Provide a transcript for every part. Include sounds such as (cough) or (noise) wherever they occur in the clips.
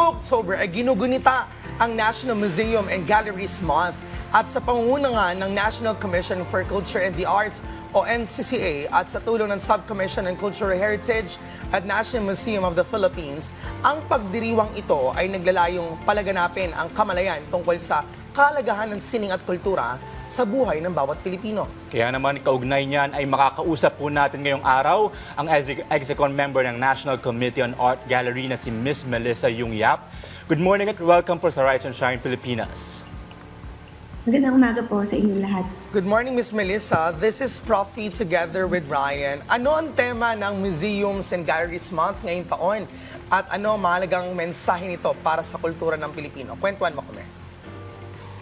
October ay ginugunita ang National Museum and Galleries Month. At sa pangunguna ng National Commission for Culture and the Arts o NCCA at sa tulong ng Subcommission on Cultural Heritage at National Museum of the Philippines, ang pagdiriwang ito ay naglalayong palaganapin ang kamalayan tungkol sa kalagahan ng sining at kultura sa buhay ng bawat Pilipino. Kaya naman kaugnay niyan ay makakausap po natin ngayong araw ang Exec- Execon member ng National Committee on Art Gallery na si Miss Melissa Yung-Yap. Good morning at welcome po sa Rise and Shine Pilipinas. Magandang umaga po sa inyo lahat. Good morning, Miss Melissa. This is Profi together with Ryan. Ano ang tema ng Museums and Galleries Month ngayong taon? At ano ang mahalagang mensahe nito para sa kultura ng Pilipino? Kwentuhan mo kami.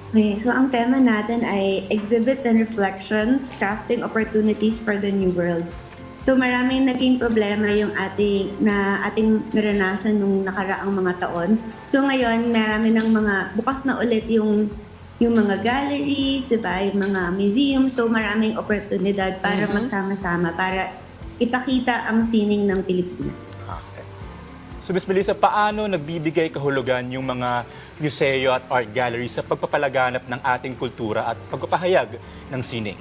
Okay, so ang tema natin ay Exhibits and Reflections, Crafting Opportunities for the New World. So maraming naging problema yung ating, na ating naranasan nung nakaraang mga taon. So ngayon, marami ng mga, bukas na ulit yung yung mga galleries, di ba, yung mga museum. So maraming oportunidad para magsama-sama, para ipakita ang sining ng Pilipinas. So Miss Melissa, paano nagbibigay kahulugan yung mga museo at art gallery sa pagpapalaganap ng ating kultura at pagpapahayag ng sining?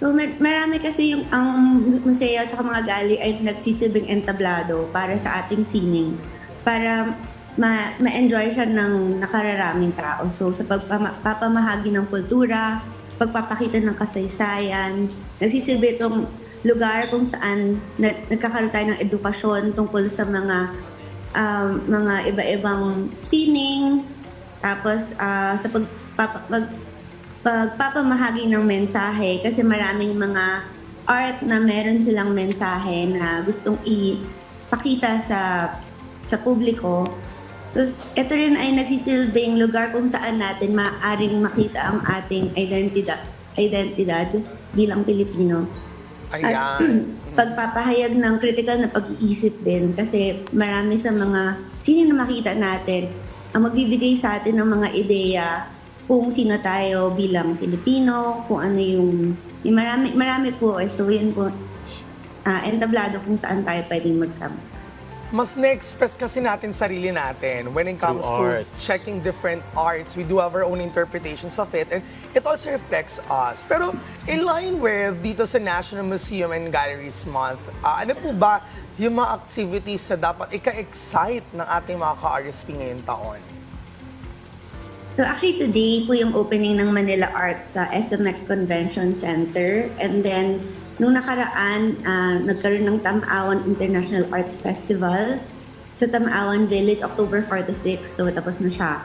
So mar- marami kasi yung ang museo at mga gallery ay nagsisilbing entablado para sa ating sining para ma- ma-enjoy siya ng nakararaming tao. So sa pagpapamahagi ng kultura, pagpapakita ng kasaysayan, nagsisilbi itong lugar kung saan na- nagkakaroon tayo ng edukasyon tungkol sa mga um, mga iba-ibang sining, tapos ah, sa pagpapa, pag- pagpapamahagi ng mensahe kasi maraming mga art na meron silang mensahe na gustong ipakita sa sa publiko. So, ito rin ay nagsisilbing lugar kung saan natin maaaring makita ang ating identidad, identidad bilang Pilipino. Ayan. (clears throat) pagpapahayag ng critical na pag-iisip din kasi marami sa mga sino na makita natin ang magbibigay sa atin ng mga ideya kung sino tayo bilang Pilipino, kung ano yung, yung marami, marami po eh. So yun po, ah, entablado kung saan tayo pwedeng magsama Mas na-express kasi natin sarili natin when it comes Through to arts. checking different arts. We do have our own interpretations of it and it also reflects us. Pero in line with dito sa National Museum and Galleries Month, ah, ano po ba yung mga activities na dapat ika-excite ng ating mga ka-RSP ngayong taon? So actually today po yung opening ng Manila Art sa SMX Convention Center and then nung nakaraan ah, nagkaroon ng Tamawan International Arts Festival sa Tamawan Village October 4 to 6 so tapos na siya.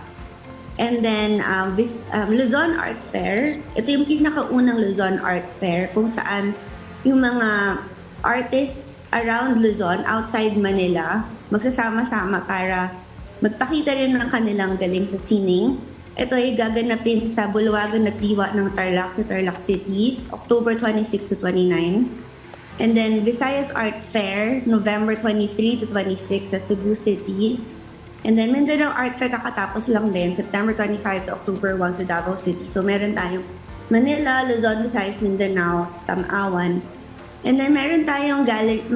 And then um, this, um, Luzon Art Fair, ito yung pinakaunang Luzon Art Fair kung saan yung mga artists around Luzon, outside Manila, magsasama-sama para magpakita rin ng kanilang galing sa sining. Ito ay gaganapin sa Bulwagan at Diwa ng Tarlac sa Tarlac City, October 26 to 29. And then Visayas Art Fair, November 23 to 26 sa Cebu City. And then Mindanao Art Fair kakatapos lang din, September 25 to October 1 sa Davao City. So meron tayong Manila, Luzon, Visayas, Mindanao, Tamawan. And then meron tayong gallery,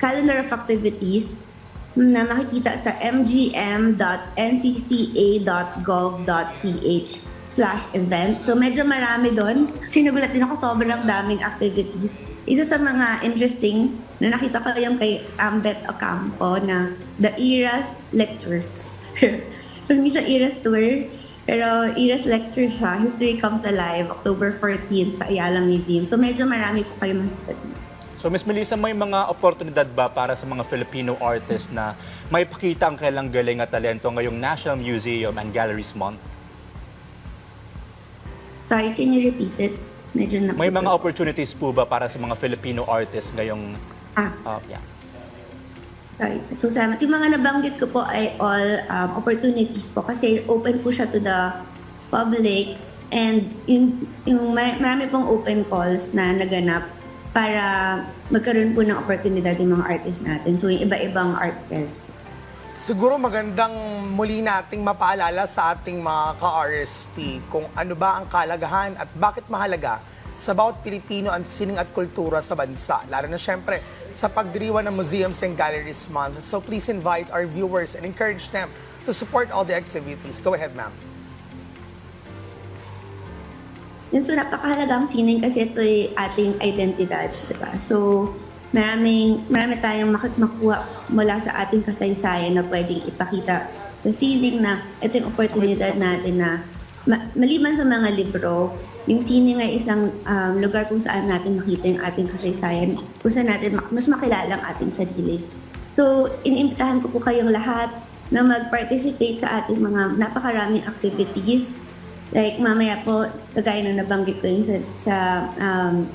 calendar of activities na makikita sa mgm.ncca.gov.ph slash event. So medyo marami doon. Sinagulat din ako sobrang daming activities. Isa sa mga interesting na nakita ko yung kay Ambet Ocampo na The Eras Lectures. (laughs) so hindi siya Eras Tour, pero Eras Lecture siya. History Comes Alive, October 14 sa Ayala Museum. So medyo marami po kayo makikita. So Miss Melissa, may mga oportunidad ba para sa mga Filipino artists na may pakita ang kailang galing at talento ngayong National Museum and Galleries Month? Sorry, can you repeat it? Medyo na May mga opportunities po ba para sa mga Filipino artists ngayong Ah, uh, yeah. sorry. So, salamat. Yung mga nabanggit ko po ay all um, opportunities po kasi open po siya to the public and yung, yung mar- marami pong open calls na naganap para magkaroon po ng oportunidad yung mga artists natin. So, yung iba-ibang art fairs. Siguro magandang muli nating mapaalala sa ating mga ka-RSP kung ano ba ang kalagahan at bakit mahalaga sa bawat Pilipino ang sining at kultura sa bansa, lalo na syempre sa pagdiriwan ng Museums and Galleries Month. So please invite our viewers and encourage them to support all the activities. Go ahead, ma'am. Yun, so napakahalagang sining kasi ito ay ating identidad, di ba? So, maraming, marami tayong mak- makuha mula sa ating kasaysayan na pwedeng ipakita sa sining na ito yung oportunidad natin na ma- maliban sa mga libro, yung sining ay isang um, lugar kung saan natin makita yung ating kasaysayan, kung saan natin mas makilala ang ating sarili. So, inimbitahan ko po kayong lahat na mag-participate sa ating mga napakaraming activities Like mamaya po, kagaya na nabanggit ko yung sa, sa um,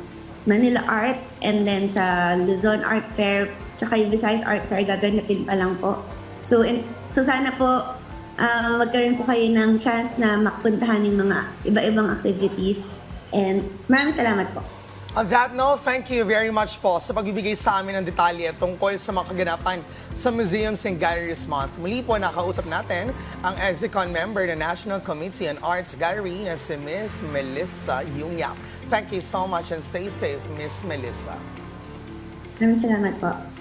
Manila Art and then sa Luzon Art Fair, tsaka yung Visayas Art Fair, gaganapin pa lang po. So, in, so sana po uh, magkaroon po kayo ng chance na makapuntahan yung mga iba-ibang activities. And maraming salamat po. On that note, thank you very much po sa pagbibigay sa amin ng detalye tungkol sa mga kaganapan sa Museums and Galleries Month. Muli po nakausap natin ang EXICON member ng National Committee on Arts Gallery na si Miss Melissa Yungyap. Thank you so much and stay safe, Miss Melissa. Maraming salamat po.